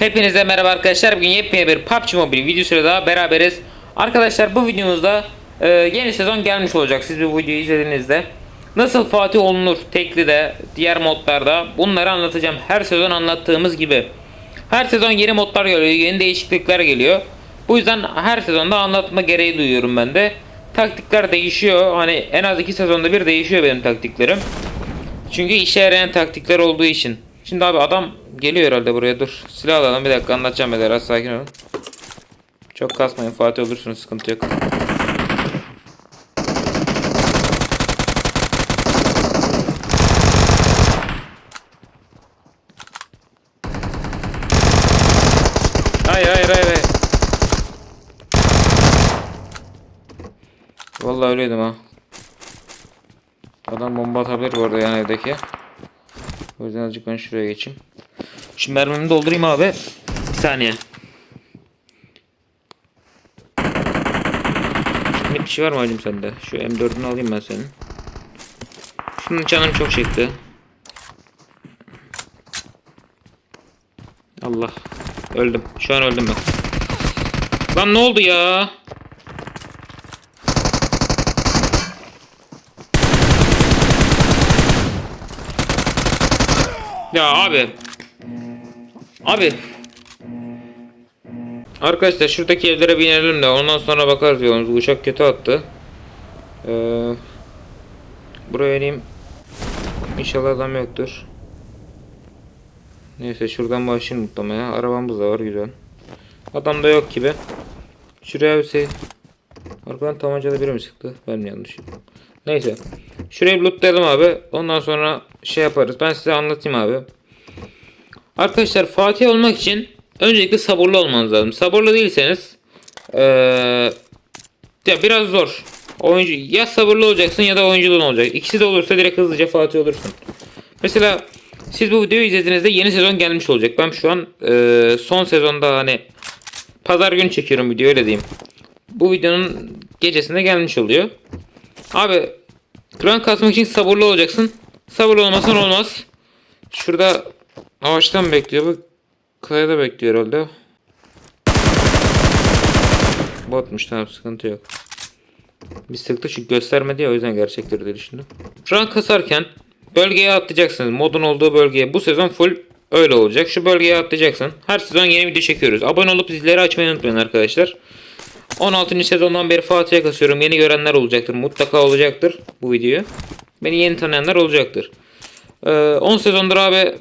Hepinize merhaba arkadaşlar. Bugün yepyeni bir PUBG Mobile videosuyla daha beraberiz. Arkadaşlar bu videomuzda e, yeni sezon gelmiş olacak. Siz bu videoyu izlediğinizde nasıl Fatih olunur tekli de diğer modlarda bunları anlatacağım. Her sezon anlattığımız gibi. Her sezon yeni modlar geliyor, yeni değişiklikler geliyor. Bu yüzden her sezonda anlatma gereği duyuyorum ben de. Taktikler değişiyor. Hani en az iki sezonda bir değişiyor benim taktiklerim. Çünkü işe yarayan taktikler olduğu için. Şimdi abi adam geliyor herhalde buraya dur. Silah alalım bir dakika anlatacağım beyler az sakin olun. Çok kasmayın Fatih olursunuz sıkıntı yok. Hayır hayır hayır hayır. Vallahi öyleydim ha. Adam bomba atabilir bu arada yan evdeki. O yüzden azıcık ben şuraya geçeyim. Şu mermimi doldurayım abi. Bir saniye. Şimdi bir şey var mı hacım sende? Şu M4'ünü alayım ben senin. Şunun canım çok çekti. Allah. Öldüm. Şu an öldüm ben. Lan ne oldu ya? Ya abi. Abi. Arkadaşlar şuradaki evlere binelim de ondan sonra bakarız yolumuz. Uçak kötü attı. Ee, buraya ineyim. İnşallah adam yoktur. Neyse şuradan başlayayım mutlamaya. Arabamız da var güzel. Adam da yok gibi. Şuraya bir şey. Arkadan tabancalı biri mi sıktı? Ben mi yanlış? Neyse. Şurayı lootlayalım abi. Ondan sonra şey yaparız. Ben size anlatayım abi. Arkadaşlar Fatih olmak için öncelikle sabırlı olmanız lazım. Sabırlı değilseniz eee, ya biraz zor. Oyuncu ya sabırlı olacaksın ya da oyunculuğun olacak. İkisi de olursa direkt hızlıca Fatih olursun. Mesela siz bu videoyu izlediğinizde yeni sezon gelmiş olacak. Ben şu an eee, son sezonda hani pazar günü çekiyorum video öyle diyeyim. Bu videonun gecesinde gelmiş oluyor. Abi Kran kasmak için sabırlı olacaksın. Sabırlı olmasan olmaz. Şurada ağaçtan bekliyor bu. Kayada bekliyor herhalde. Botmuş tamam sıkıntı yok. Bir sıktı çünkü göstermedi ya o yüzden gerçektir diye düşündüm. Rank kasarken bölgeye atlayacaksınız. Modun olduğu bölgeye. Bu sezon full öyle olacak. Şu bölgeye atlayacaksın. Her sezon yeni video çekiyoruz. Abone olup zilleri açmayı unutmayın arkadaşlar. 16. sezondan beri Fatih'e kasıyorum. Yeni görenler olacaktır. Mutlaka olacaktır bu videoyu. Beni yeni tanıyanlar olacaktır. Ee, 10 sezondur abi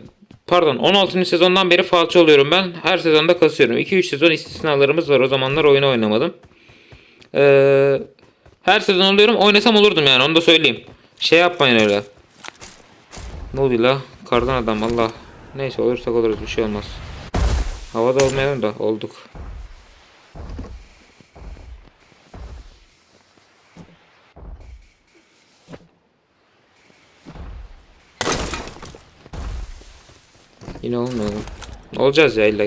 pardon 16. sezondan beri Fatih oluyorum ben. Her sezonda kasıyorum. 2-3 sezon istisnalarımız var. O zamanlar oyunu oynamadım. Ee, her sezon oluyorum. Oynasam olurdum yani onu da söyleyeyim. Şey yapmayın öyle. Ne oluyor la? Kardan adam Allah. Neyse olursak oluruz bir şey olmaz. Havada olmayalım da olduk. Yine olmuyor. Olacağız ya illa.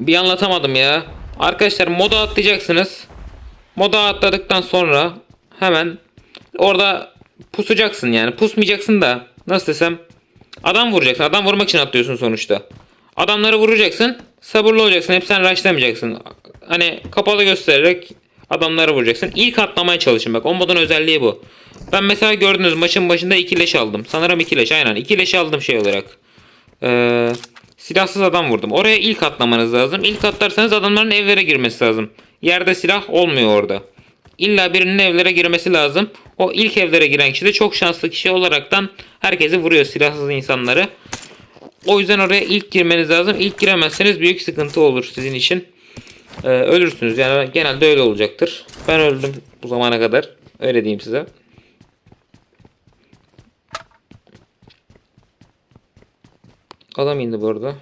Bir anlatamadım ya. Arkadaşlar moda atlayacaksınız. Moda atladıktan sonra hemen orada pusacaksın yani. Pusmayacaksın da nasıl desem adam vuracaksın. Adam vurmak için atlıyorsun sonuçta. Adamları vuracaksın. Sabırlı olacaksın. Hep sen rushlamayacaksın. Hani kapalı göstererek adamları vuracaksın. İlk atlamaya çalışın bak. O modun özelliği bu. Ben mesela gördünüz maçın başında 2 leş aldım. Sanırım 2 leş aynen. 2 leş aldım şey olarak. Ee, silahsız adam vurdum. Oraya ilk atlamanız lazım. İlk atlarsanız adamların evlere girmesi lazım. Yerde silah olmuyor orada. İlla birinin evlere girmesi lazım. O ilk evlere giren kişi de çok şanslı kişi olaraktan herkesi vuruyor silahsız insanları. O yüzden oraya ilk girmeniz lazım. İlk giremezseniz büyük sıkıntı olur sizin için. Ee, ölürsünüz. Yani genelde öyle olacaktır. Ben öldüm bu zamana kadar. Öyle diyeyim size. Adam indi bu arada.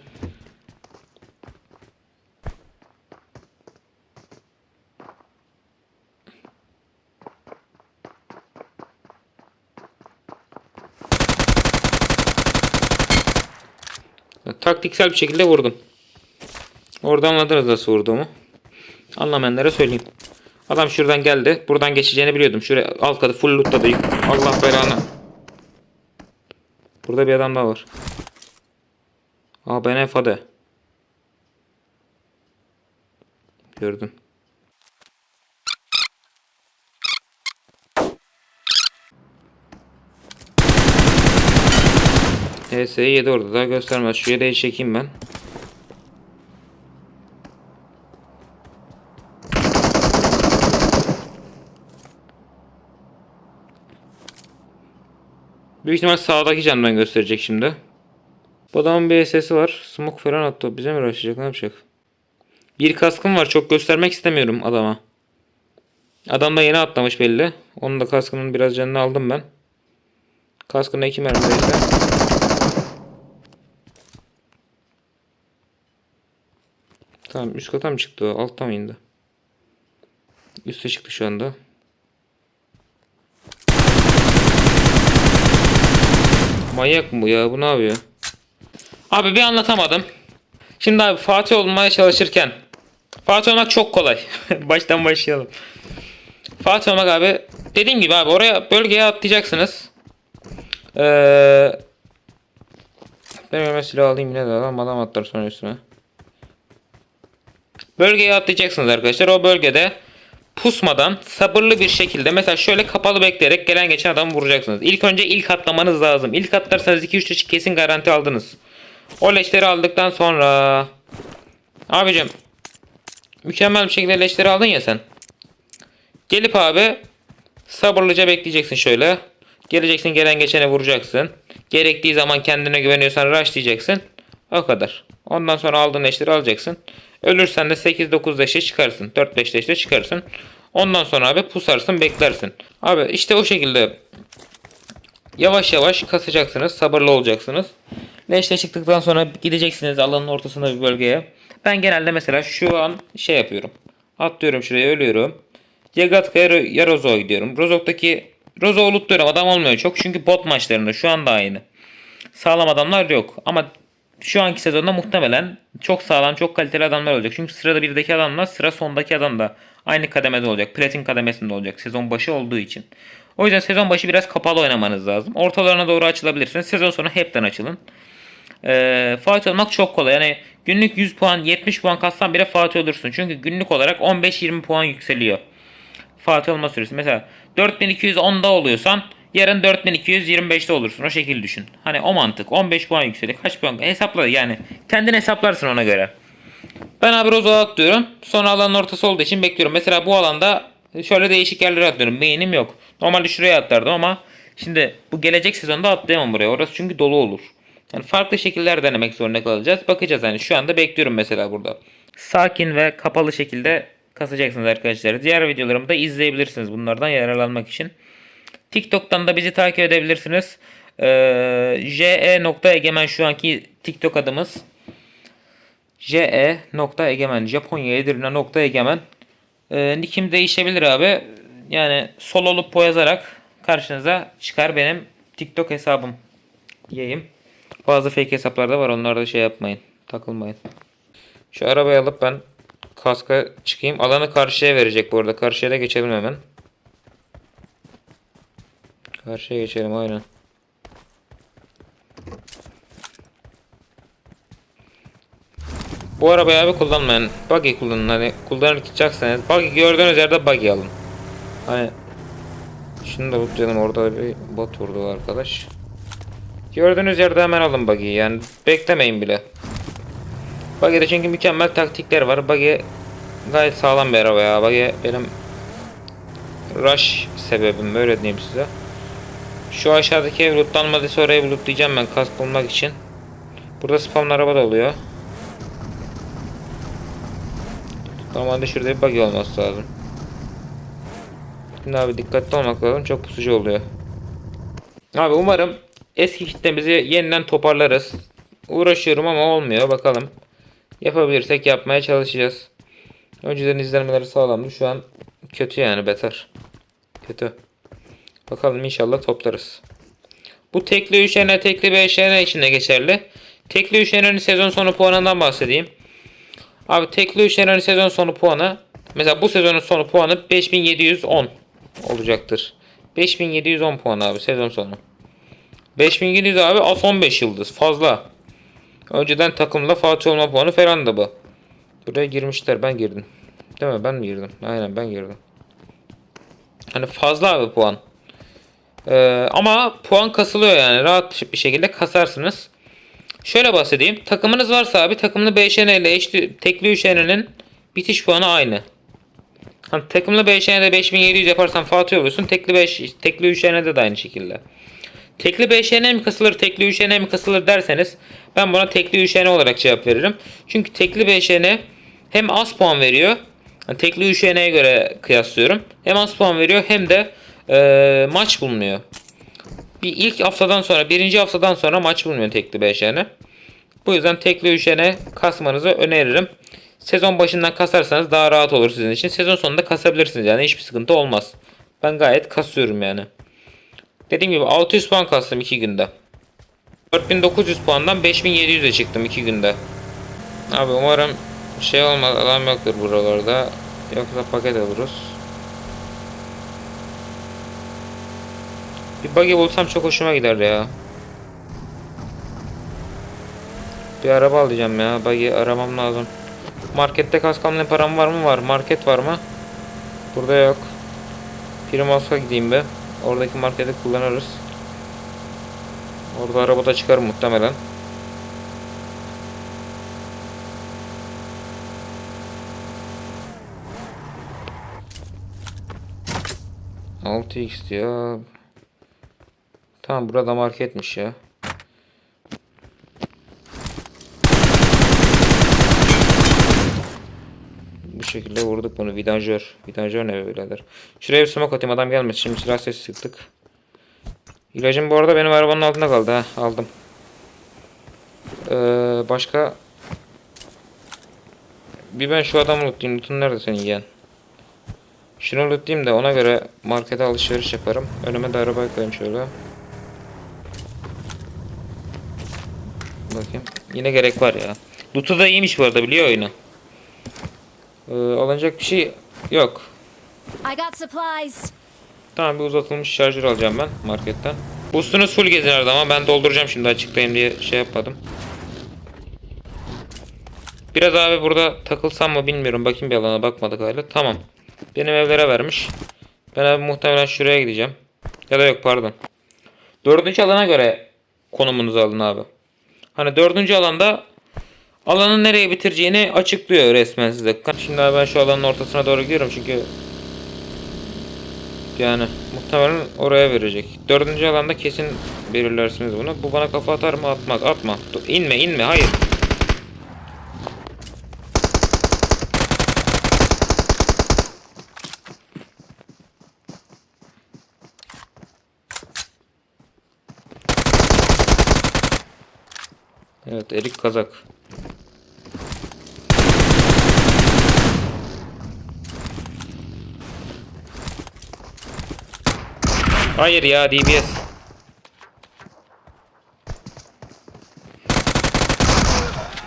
Taktiksel bir şekilde vurdum. Orada anladınız nasıl vurduğumu. Anlamayanlara söyleyeyim. Adam şuradan geldi. Buradan geçeceğini biliyordum. Şuraya alt katı full lootladı. Allah belanı. Burada bir adam daha var. Aa ben Fade. Gördüm. HS'yi yedi orada daha göstermez. Şu yeleği çekeyim ben. Büyük ihtimal sağdaki camdan gösterecek şimdi. Bu adamın bir sesi var. Smoke falan attı. Bize mi uğraşacak? Ne yapacak? Bir kaskım var. Çok göstermek istemiyorum adama. Adam da yeni atlamış belli. Onun da kaskının biraz canını aldım ben. Kaskına iki mermideyse. Tamam üst kata mı çıktı o? Altta mı indi? Üste çıktı şu anda. Manyak mı bu ya? Bu ne yapıyor? Abi bir anlatamadım. Şimdi abi Fatih olmaya çalışırken Fatih olmak çok kolay. Baştan başlayalım. Fatih olmak abi dediğim gibi abi oraya bölgeye atlayacaksınız. Ee, ben hemen silah alayım yine de adam adam atlar sonra üstüne. Bölgeye atlayacaksınız arkadaşlar. O bölgede pusmadan sabırlı bir şekilde mesela şöyle kapalı bekleyerek gelen geçen adamı vuracaksınız. İlk önce ilk atlamanız lazım. İlk atlarsanız 2-3 leşi kesin garanti aldınız. O leşleri aldıktan sonra abicim mükemmel bir şekilde leşleri aldın ya sen. Gelip abi sabırlıca bekleyeceksin şöyle. Geleceksin gelen geçene vuracaksın. Gerektiği zaman kendine güveniyorsan rush diyeceksin. O kadar. Ondan sonra aldığın leşleri alacaksın. Ölürsen de 8-9 leşe çıkarsın. 4-5 leşe çıkarsın. Ondan sonra abi pusarsın beklersin. Abi işte o şekilde yavaş yavaş kasacaksınız. Sabırlı olacaksınız. Leşle çıktıktan sonra gideceksiniz alanın ortasında bir bölgeye. Ben genelde mesela şu an şey yapıyorum. Atlıyorum şuraya ölüyorum. Yagatka'ya ya Rozok'a gidiyorum. Rozok'taki Rozok'u lootluyorum. Adam olmuyor çok. Çünkü bot maçlarında şu anda aynı. Sağlam adamlar yok. Ama şu anki sezonda muhtemelen çok sağlam, çok kaliteli adamlar olacak. Çünkü sırada birdeki adamla sıra sondaki adam da aynı kademede olacak. Platin kademesinde olacak. Sezon başı olduğu için. O yüzden sezon başı biraz kapalı oynamanız lazım. Ortalarına doğru açılabilirsiniz. Sezon sonu hepten açılın. Ee, Fatih olmak çok kolay. Yani günlük 100 puan, 70 puan kassan bile Fatih olursun. Çünkü günlük olarak 15-20 puan yükseliyor. Fatih olma süresi. Mesela 4210'da oluyorsan yarın 4225'te olursun. O şekilde düşün. Hani o mantık. 15 puan yükseliyor. Kaç puan? Hesapla yani. Kendin hesaplarsın ona göre. Ben abi Rozo'ya atlıyorum. Sonra alanın ortası olduğu için bekliyorum. Mesela bu alanda şöyle değişik yerlere atlıyorum. Beynim yok. Normalde şuraya atlardım ama şimdi bu gelecek sezonda atlayamam buraya. Orası çünkü dolu olur. Yani farklı şekiller denemek zorunda kalacağız. Bakacağız hani şu anda bekliyorum mesela burada. Sakin ve kapalı şekilde kasacaksınız arkadaşlar. Diğer videolarımı da izleyebilirsiniz bunlardan yararlanmak için. TikTok'tan da bizi takip edebilirsiniz. Ee, je.egemen şu anki TikTok adımız. je.egemen Japonya Edirne Ee, nickim değişebilir abi. Yani sololu po yazarak karşınıza çıkar benim TikTok hesabım diyeyim. Bazı fake hesaplar da var. Onlarda şey yapmayın. Takılmayın. Şu arabayı alıp ben kaska çıkayım. Alanı karşıya verecek bu arada. Karşıya da geçelim hemen. Karşıya geçelim aynen. Bu arabayı abi kullanmayın. Buggy kullanın. Hani kullanacaksanız buggy gördüğünüz yerde buggy alın. Hani şunu da unutmayalım orada bir bot vurdu arkadaş. Gördüğünüz yerde hemen alın buggy'yi yani beklemeyin bile. Buggy'de çünkü mükemmel taktikler var. Buggy gayet sağlam bir araba ya. Buggy benim rush sebebim öyle diyeyim size. Şu aşağıdaki ev lootlanmadıysa orayı lootlayacağım ben kask bulmak için. Burada spawn araba da oluyor. Normalde şurada bir buggy olması lazım. Şimdi abi dikkatli olmak lazım. Çok pusucu oluyor. Abi umarım eski kitlemizi yeniden toparlarız. Uğraşıyorum ama olmuyor. Bakalım. Yapabilirsek yapmaya çalışacağız. Önceden izlenmeleri sağlamdı. Şu an kötü yani beter. Kötü. Bakalım inşallah toplarız. Bu tekli üşene tekli beşene için de geçerli. Tekli üşenenin sezon sonu puanından bahsedeyim. Abi tekli üşenenin sezon sonu puanı mesela bu sezonun sonu puanı 5710 olacaktır. 5710 puan abi sezon sonu. 5700 abi as 15 yıldız fazla. Önceden takımla Fatih olma puanı falan da bu. Buraya girmişler ben girdim. Değil mi ben mi girdim? Aynen ben girdim. Hani fazla abi puan. Ee, ama puan kasılıyor yani rahat bir şekilde kasarsınız. Şöyle bahsedeyim. Takımınız varsa abi takımlı BŞN ile eşli, tekli üşenenin bitiş puanı aynı. Hani takımlı BŞN'de 5700 yaparsan Fatih oluyorsun. Tekli 5 tekli üşenede de aynı şekilde. Tekli BŞN mi kasılır, tekli üşene mi kasılır derseniz ben buna tekli üşene olarak cevap veririm. Çünkü tekli BŞN hem az puan veriyor. hani tekli üşeneye göre kıyaslıyorum. Hem az puan veriyor hem de eee, maç bulmuyor. Bir ilk haftadan sonra, birinci haftadan sonra maç bulmuyor tekli BŞN. Bu yüzden tekli üşene kasmanızı öneririm. Sezon başından kasarsanız daha rahat olur sizin için. Sezon sonunda kasabilirsiniz yani hiçbir sıkıntı olmaz. Ben gayet kasıyorum yani. Dediğim gibi 600 puan kastım 2 günde. 4900 puandan 5700'e çıktım 2 günde. Abi umarım şey olmaz adam yoktur buralarda. Yoksa paket alırız. Bir buggy bulsam çok hoşuma gider ya. Bir araba alacağım ya. Buggy aramam lazım. Markette kaskamlı param var mı? Var. Market var mı? Burada yok. Primus'a gideyim be. Oradaki marketi kullanırız. Orada araba da çıkar muhtemelen. Altı x diyor. Tamam burada marketmiş ya. Bu şekilde vurduk bunu. Vidanjör. Vidanjör ne birader? Şuraya bir smoke atayım adam gelmesin. Şimdi silah sesi sıktık. İlacım bu arada benim arabanın altında kaldı ha. Aldım. Ee, başka bir ben şu adamı lootlayayım. Loot'un nerede senin yeğen? Şunu lootlayayım da ona göre markete alışveriş yaparım. Önüme de arabayı koyayım şöyle. Bakayım. Yine gerek var ya. Loot'u da iyiymiş bu arada biliyor oyunu. Ee, alınacak bir şey yok. Tamam bir uzatılmış şarjör alacağım ben marketten. Boostunuz full gezin arada ama ben dolduracağım şimdi açıklayayım diye şey yapmadım. Biraz abi burada takılsam mı bilmiyorum. Bakayım bir alana bakmadık hala. Tamam. Benim evlere vermiş. Ben abi muhtemelen şuraya gideceğim. Ya da yok pardon. Dördüncü alana göre konumunuzu alın abi. Hani dördüncü alanda alanın nereye bitireceğini açıklıyor resmen size. Şimdi ben şu alanın ortasına doğru gidiyorum çünkü yani muhtemelen oraya verecek. Dördüncü alanda kesin belirlersiniz bunu. Bu bana kafa atar mı? Atmaz. Atma. Dur, inme inme. Hayır. Evet erik kazak. Hayır ya DBS.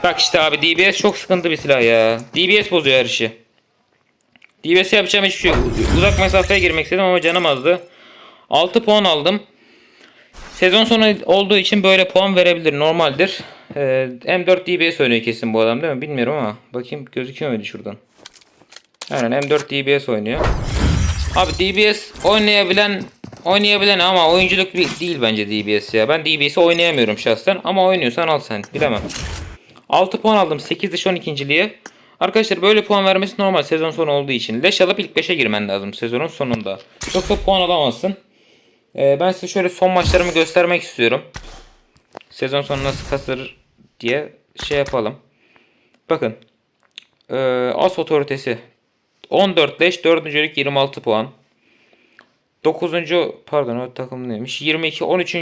Bak işte abi DBS çok sıkıntı bir silah ya. DBS bozuyor her işi. DBS yapacağım hiçbir şey yok. Uzak mesafeye girmek istedim ama canım azdı. 6 puan aldım. Sezon sonu olduğu için böyle puan verebilir. Normaldir. Ee, M4 DBS oynuyor kesin bu adam değil mi? Bilmiyorum ama. Bakayım gözüküyor muydu şuradan? Aynen M4 DBS oynuyor. Abi DBS oynayabilen oynayabilen ama oyunculuk değil bence DBS ya. Ben DBS'i oynayamıyorum şahsen ama oynuyorsan al sen. Bilemem. 6 puan aldım 8 dış 12.liğe. Arkadaşlar böyle puan vermesi normal sezon sonu olduğu için. Leş alıp ilk 5'e girmen lazım sezonun sonunda. Yoksa puan alamazsın. Ee, ben size şöyle son maçlarımı göstermek istiyorum. Sezon sonu nasıl kasır diye şey yapalım. Bakın. Ee, As otoritesi 14 leş 4. lig 26 puan. 9. pardon o takım neymiş? 22 13.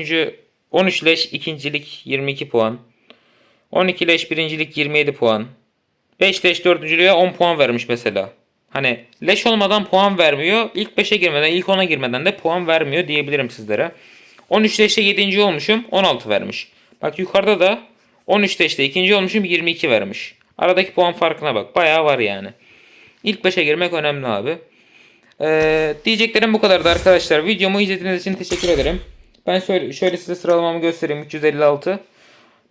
13 leş 2. lig 22 puan. 12 leş 1. lig 27 puan. 5 leş 4. lige 10 puan vermiş mesela. Hani leş olmadan puan vermiyor. İlk 5'e girmeden, ilk 10'a girmeden de puan vermiyor diyebilirim sizlere. 13 leşte 7. olmuşum, 16 vermiş. Bak yukarıda da 13 leşte 2. olmuşum, 22 vermiş. Aradaki puan farkına bak. Bayağı var yani. İlk 5'e girmek önemli abi. Ee, diyeceklerim bu kadardı arkadaşlar. Videomu izlediğiniz için teşekkür ederim. Ben şöyle, şöyle size sıralamamı göstereyim. 356.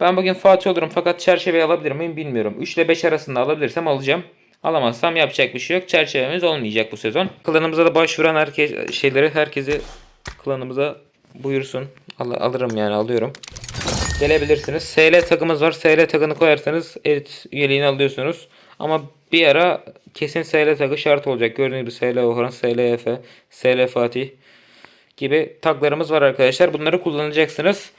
Ben bugün Fatih olurum fakat çerçeveyi alabilir miyim bilmiyorum. 3 ile 5 arasında alabilirsem alacağım. Alamazsam yapacak bir şey yok. Çerçevemiz olmayacak bu sezon. Klanımıza da başvuran herkes şeyleri herkesi klanımıza buyursun. Al- alırım yani alıyorum. Gelebilirsiniz. SL tagımız var. SL tagını koyarsanız elit üyeliğini alıyorsunuz. Ama bir ara kesin SL tagı şart olacak. Gördüğünüz gibi SL Orhan, SL Efe, SL Fatih gibi taglarımız var arkadaşlar. Bunları kullanacaksınız.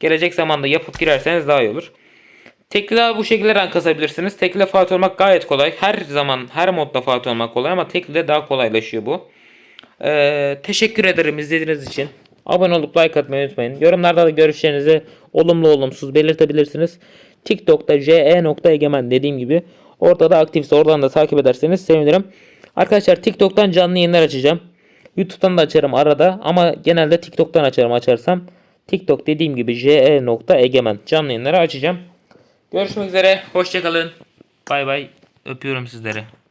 Gelecek zamanda yapıp girerseniz daha iyi olur. Tekli bu şekilde rank kasabilirsiniz. Tekli Fatih olmak gayet kolay. Her zaman her modda Fatih olmak kolay ama tekli daha kolaylaşıyor bu. Ee, teşekkür ederim izlediğiniz için. Abone olup like atmayı unutmayın. Yorumlarda da görüşlerinizi olumlu olumsuz belirtebilirsiniz. TikTok'ta je.egemen dediğim gibi. Orada da aktifse oradan da takip ederseniz sevinirim. Arkadaşlar TikTok'tan canlı yayınlar açacağım. YouTube'dan da açarım arada ama genelde TikTok'tan açarım açarsam. TikTok dediğim gibi je.egemen canlı yayınları açacağım. Görüşmek üzere. Hoşçakalın. Bay bay. Öpüyorum sizleri.